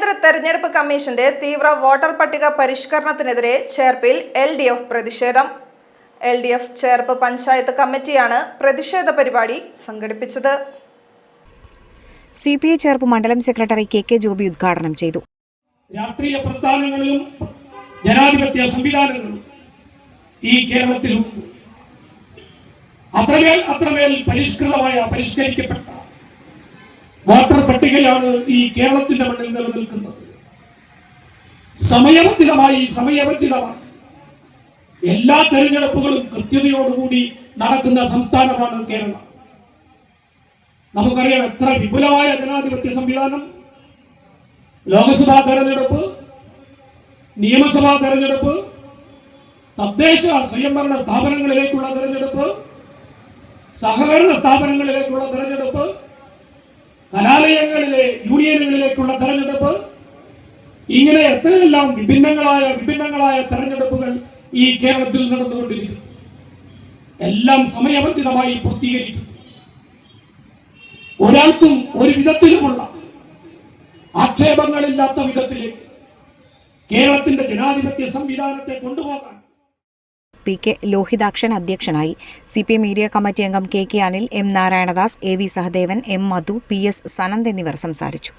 കേന്ദ്ര തെരഞ്ഞെടുപ്പ് കമ്മീഷന്റെ തീവ്ര വോട്ടർ പട്ടിക പരിഷ്കരണത്തിനെതിരെ ചേർപ്പിൽ എൽ ഡി എഫ് പ്രതിഷേധം. L D F Cherpu panchayat കമ്മിറ്റിയാണ് പ്രതിഷേധ പരിപാടി സംഘടിപ്പിച്ചത്. സി പി ഐ ചേർപ്പ് മണ്ഡലം സെക്രട്ടറി കെ കെ ജോബി ഉദ്ഘാടനം ചെയ്തു. രാഷ്ട്രീയ പ്രസ്ഥാനങ്ങളിലും ജനാധിപത്യ സംവിധാനങ്ങളും ഈ കേരളത്തിലുണ്ട്. അത്രമേൽ അത്രമേൽ പരിഷ്കൃതമായ പരിഷ്കരിക്കപ്പെട്ട വോട്ടർ പട്ടികയാണ് ഈ കേരളത്തിന്റെ മണ്ണിൽ നിലനിൽക്കുന്നത്. സമയബന്ധിതമായി സമയബന്ധിതമായി എല്ലാ തെരഞ്ഞെടുപ്പുകളും കൃത്യതയോടുകൂടി നടക്കുന്ന സംസ്ഥാനമാണ് കേരളം. നമുക്കറിയാം എത്ര വിപുലമായ ജനാധിപത്യ സംവിധാനം ലോക്സഭാ തെരഞ്ഞെടുപ്പ് നിയമസഭാ തെരഞ്ഞെടുപ്പ് തദ്ദേശ സ്വയംഭരണ സ്ഥാപനങ്ങളിലേക്കുള്ള തെരഞ്ഞെടുപ്പ് സഹകരണ സ്ഥാപനങ്ങളിലേക്കുള്ള തെരഞ്ഞെടുപ്പ് യൂണിയനുകളിലേക്കുള്ള തെരഞ്ഞെടുപ്പ്. ഇങ്ങനെ എത്രയെല്ലാം വിഭിന്നങ്ങളായ വിഭിന്നങ്ങളായ തെരഞ്ഞെടുപ്പുകൾ ഈ കേരളത്തിൽ നടന്നുകൊണ്ടിരിക്കുന്നു. എല്ലാം സമയബന്ധിതമായി പൂർത്തീകരിക്കുന്നു. ഒരാൾക്കും ഒരു വിധത്തിലുമുള്ള ആക്ഷേപങ്ങളില്ലാത്ത വിധത്തിലേക്ക് കേരളത്തിന്റെ ജനാധിപത്യ സംവിധാനത്തെ കൊണ്ടുപോകാൻ പി കെ ലോഹിതാക്ഷൻ അധ്യക്ഷനായി. C P M area committee അംഗം K K Anil M Narayanadas A V Sahadevan M Madhu P S Sanand എന്നിവർ സംസാരിച്ചു.